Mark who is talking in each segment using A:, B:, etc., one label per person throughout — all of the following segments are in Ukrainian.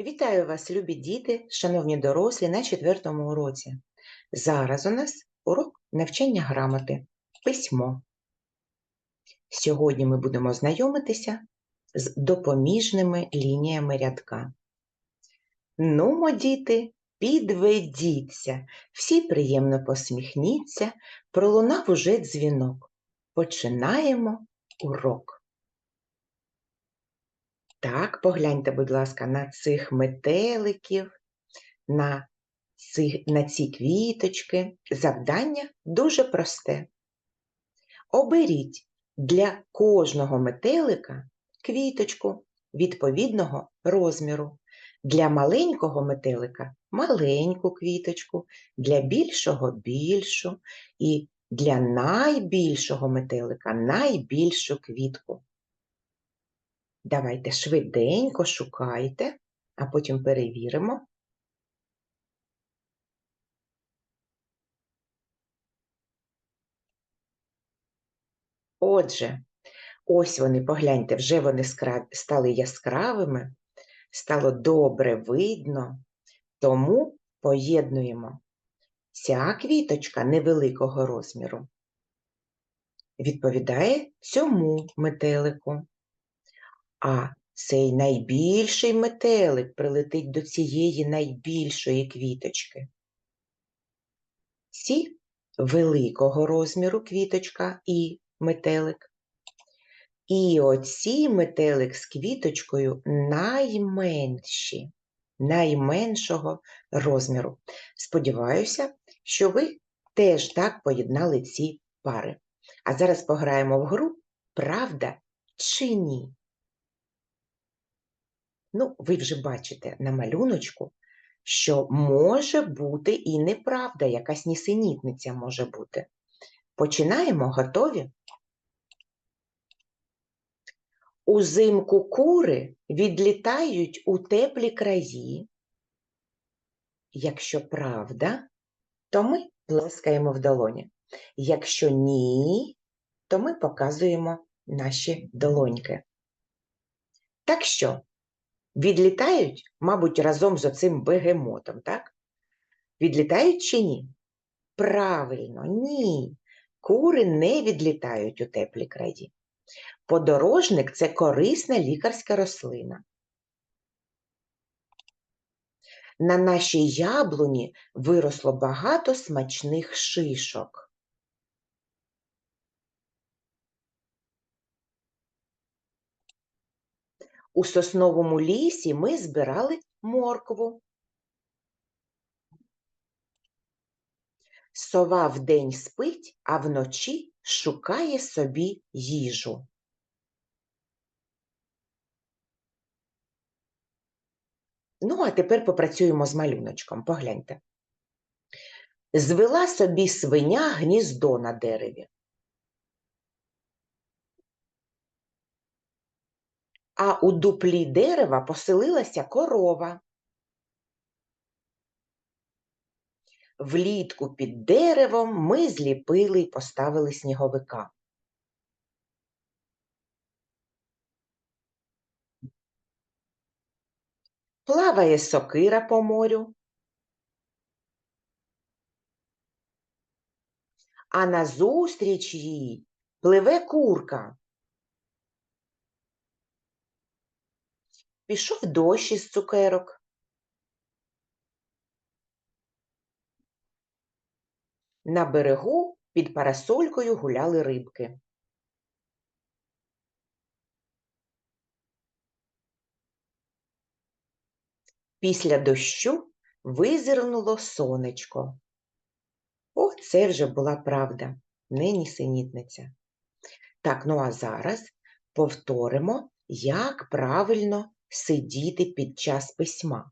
A: Вітаю вас, любі діти, шановні дорослі, на четвертому уроці. Зараз у нас урок навчання грамоти, письмо. Сьогодні ми будемо знайомитися з допоміжними лініями рядка. Нумо, діти, підведіться, всі приємно посміхніться, пролунав уже дзвінок. Починаємо урок. Так, погляньте, будь ласка, на цих метеликів, на ці, на ці квіточки. Завдання дуже просте. Оберіть для кожного метелика квіточку відповідного розміру. Для маленького метелика маленьку квіточку, для більшого більшу і для найбільшого метелика найбільшу квітку. Давайте швиденько шукайте, а потім перевіримо. Отже, ось вони, погляньте, вже вони стали яскравими, стало добре видно, тому поєднуємо ця квіточка невеликого розміру. Відповідає цьому метелику. А цей найбільший метелик прилетить до цієї найбільшої квіточки. Ці великого розміру квіточка і метелик. І оці метелик з квіточкою найменші, найменшого розміру. Сподіваюся, що ви теж так поєднали ці пари. А зараз пограємо в гру Правда чи ні? Ну, ви вже бачите на малюночку, що може бути і неправда, якась нісенітниця може бути. Починаємо, готові? Узимку кури відлітають у теплі краї. Якщо правда, то ми плескаємо в долоні. Якщо ні, то ми показуємо наші долоньки. Так що, Відлітають, мабуть, разом з оцим бегемотом, так? Відлітають чи ні? Правильно, ні. Кури не відлітають у теплі краї. Подорожник це корисна лікарська рослина. На нашій яблуні виросло багато смачних шишок. У сосновому лісі ми збирали моркву. Сова вдень спить, а вночі шукає собі їжу. Ну, а тепер попрацюємо з малюночком. Погляньте. Звела собі свиня гніздо на дереві. А у дуплі дерева поселилася корова. Влітку під деревом ми зліпили й поставили сніговика. Плаває сокира по морю, а назустріч їй пливе курка. Пішов дощ із цукерок. На берегу під парасолькою гуляли рибки. Після дощу визирнуло сонечко. О, це вже була правда, не нісенітниця. Так, ну а зараз повторимо, як правильно сидіти під час письма.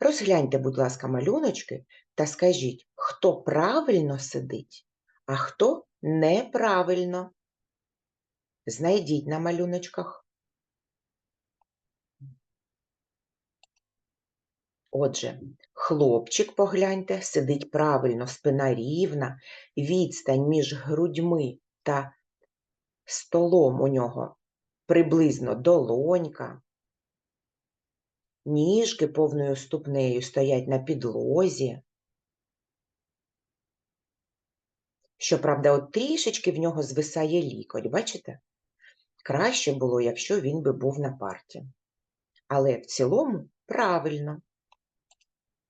A: Розгляньте, будь ласка, малюночки та скажіть, хто правильно сидить, а хто неправильно. Знайдіть на малюночках. Отже, хлопчик, погляньте, сидить правильно, спина рівна, відстань між грудьми та столом у нього приблизно долонька. Ніжки повною ступнею стоять на підлозі. Щоправда, от трішечки в нього звисає лікоть, бачите? Краще було, якщо він би був на парті. Але в цілому правильно.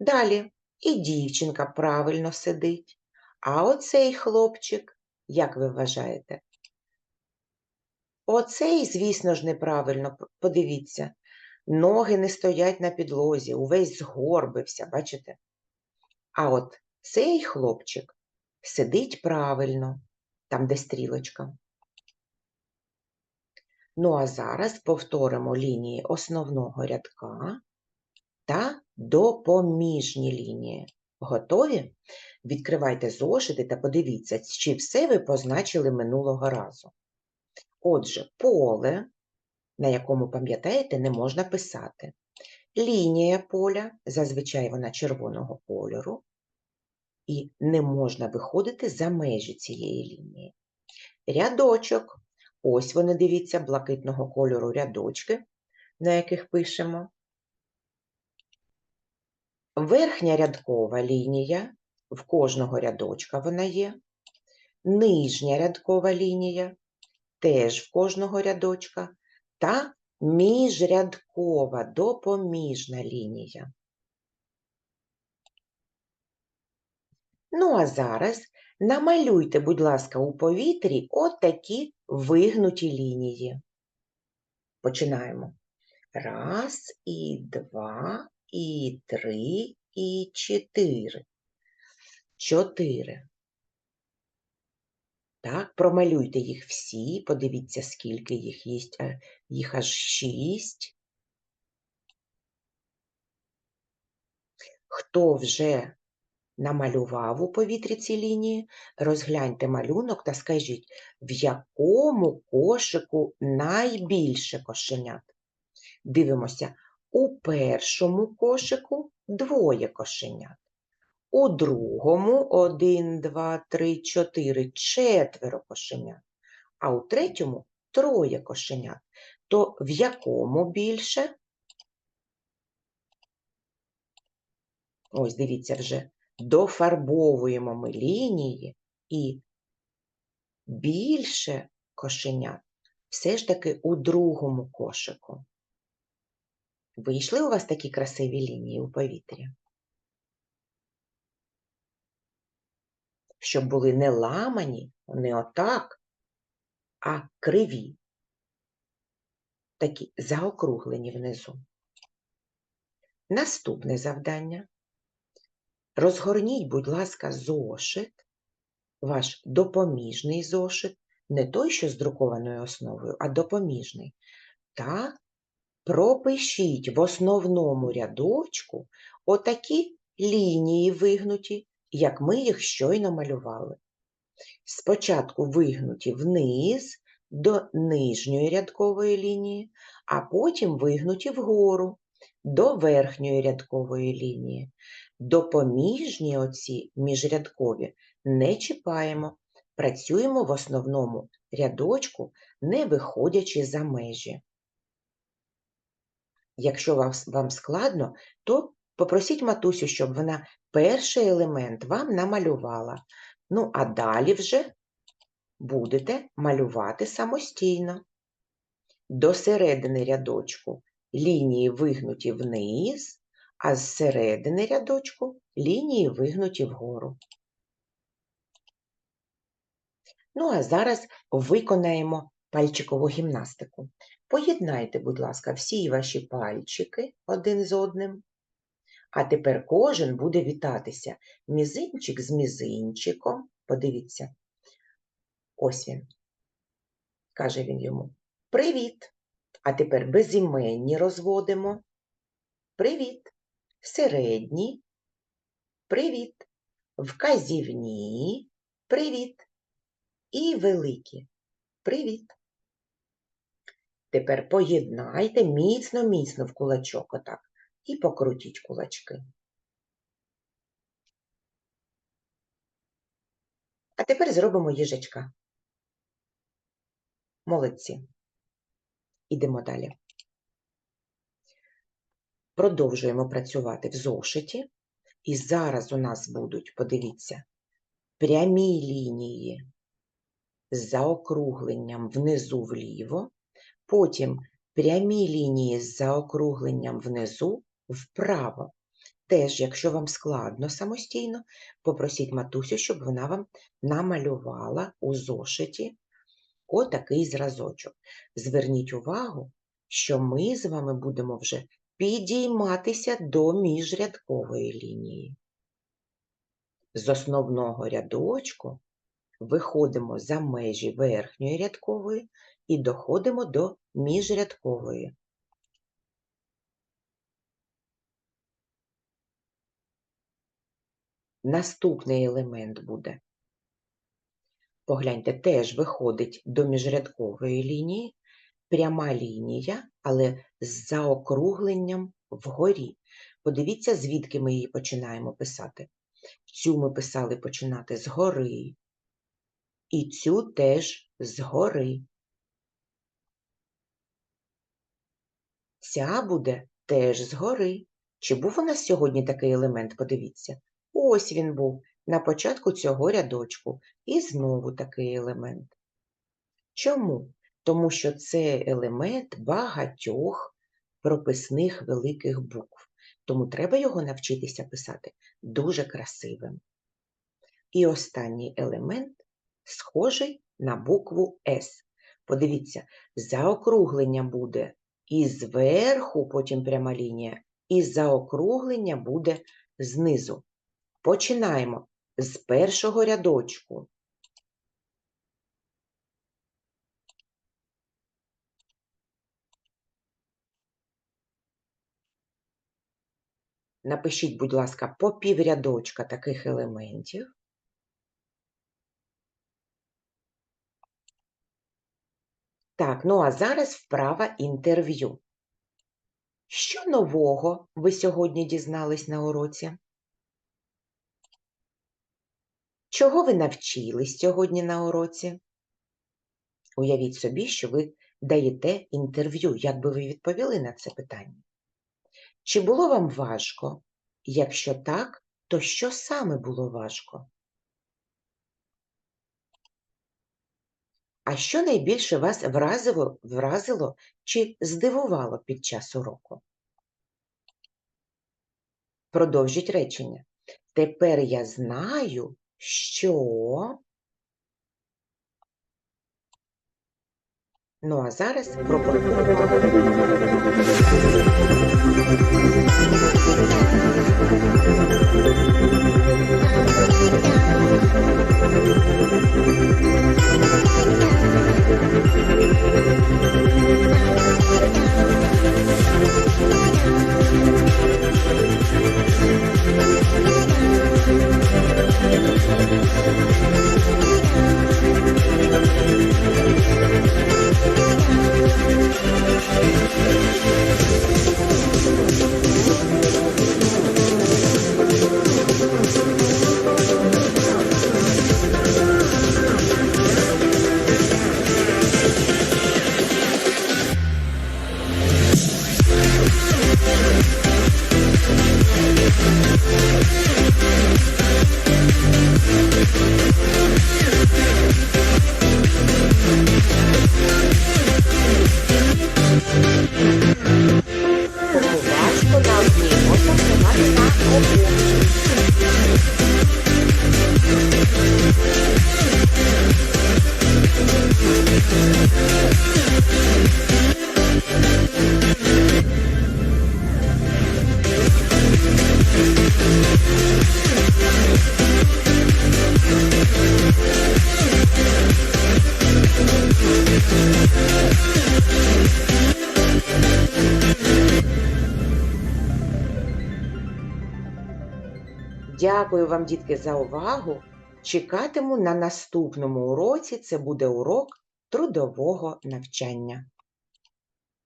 A: Далі і дівчинка правильно сидить. А оцей хлопчик, як ви вважаєте? Оцей, звісно ж, неправильно. Подивіться, ноги не стоять на підлозі, увесь згорбився, бачите? А от цей хлопчик сидить правильно, там, де стрілочка. Ну, а зараз повторимо лінії основного рядка та допоміжні лінії. Готові? Відкривайте зошити та подивіться, чи все ви позначили минулого разу. Отже, поле, на якому, пам'ятаєте, не можна писати. Лінія поля, зазвичай вона червоного кольору, і не можна виходити за межі цієї лінії. Рядочок. Ось вони, дивіться, блакитного кольору рядочки, на яких пишемо. Верхня рядкова лінія, в кожного рядочка вона є. Нижня рядкова лінія, теж в кожного рядочка. Та міжрядкова допоміжна лінія. Ну, а зараз намалюйте, будь ласка, у повітрі отакі вигнуті лінії. Починаємо. Раз, і два, і три, і чотири. Чотири. Так, промалюйте їх всі, подивіться, скільки їх є. Е, Їх аж шість. Хто вже намалював у повітрі ці лінії, розгляньте малюнок та скажіть, в якому кошику найбільше кошенят. Дивимося, у першому кошику двоє кошенят. У другому один, два, три, чотири, четверо кошенят, а у третьому троє кошенят. То в якому більше? Ось дивіться вже, дофарбовуємо ми лінії і більше кошенят все ж таки у другому кошику. Вийшли у вас такі красиві лінії у повітрі? Щоб були не ламані, не отак, а криві, такі заокруглені внизу. Наступне завдання. Розгорніть, будь ласка, зошит, ваш допоміжний зошит, не той, що з друкованою основою, а допоміжний. Та пропишіть в основному рядочку отакі лінії вигнуті, як ми їх щойно малювали. Спочатку вигнуті вниз до нижньої рядкової лінії, а потім вигнуті вгору до верхньої рядкової лінії. Допоміжні оці міжрядкові не чіпаємо, працюємо в основному рядочку, не виходячи за межі. Якщо вам, складно, то попросіть матусю, щоб вона перший елемент вам намалювала. Ну, а далі вже будете малювати самостійно. До середини рядочку лінії вигнуті вниз, а з середини рядочку лінії вигнуті вгору. Ну, а зараз виконаємо пальчикову гімнастику. Поєднайте, будь ласка, всі ваші пальчики один з одним. А тепер кожен буде вітатися мізинчик з мізинчиком. Подивіться. Ось він. Каже він йому. Привіт. А тепер безіменні розводимо. Привіт. Середні. Привіт. Вказівні. Привіт. І великі. Привіт. Тепер поєднайте міцно-міцно в кулачок отак і покрутіть кулачки. А тепер зробимо їжачка. Молодці. Ідемо далі. Продовжуємо працювати в зошиті. І зараз у нас будуть, подивіться, прямі лінії з заокругленням внизу вліво, потім прямі лінії з заокругленням внизу вправо. Теж, якщо вам складно самостійно, попросіть матусю, щоб вона вам намалювала у зошиті отакий зразочок. Зверніть увагу, що ми з вами будемо вже підійматися до міжрядкової лінії. З основного рядочку виходимо за межі верхньої рядкової і доходимо до міжрядкової. Наступний елемент буде. Погляньте, теж виходить до міжрядкової лінії, пряма лінія, але з заокругленням вгорі. Подивіться, звідки ми її починаємо писати. Цю ми писали починати згори, і цю теж згори. Ця буде теж згори. Чи був у нас сьогодні такий елемент? Подивіться. Ось він був на початку цього рядочку. І знову такий елемент. Чому? Тому що це елемент багатьох прописних великих букв. Тому треба його навчитися писати дуже красивим. І останній елемент схожий на букву С. Подивіться, заокруглення буде і зверху, потім пряма лінія, і заокруглення буде знизу. Починаємо з першого рядочку. Напишіть, будь ласка, по піврядочка таких елементів. Так, ну а зараз вправа інтерв'ю. Що нового ви сьогодні дізнались на уроці? Чого ви навчились сьогодні на уроці? Уявіть собі, що ви даєте інтерв'ю. Як би ви відповіли на це питання? Чи було вам важко? Якщо так, то що саме було важко? А що найбільше вас вразило, вразило чи здивувало під час уроку? Продовжіть речення. Тепер я знаю, що. Ну, а зараз Тому Thank you. Дякую вам, дітки, за увагу. Чекатиму на наступному уроці. Це буде урок трудового навчання.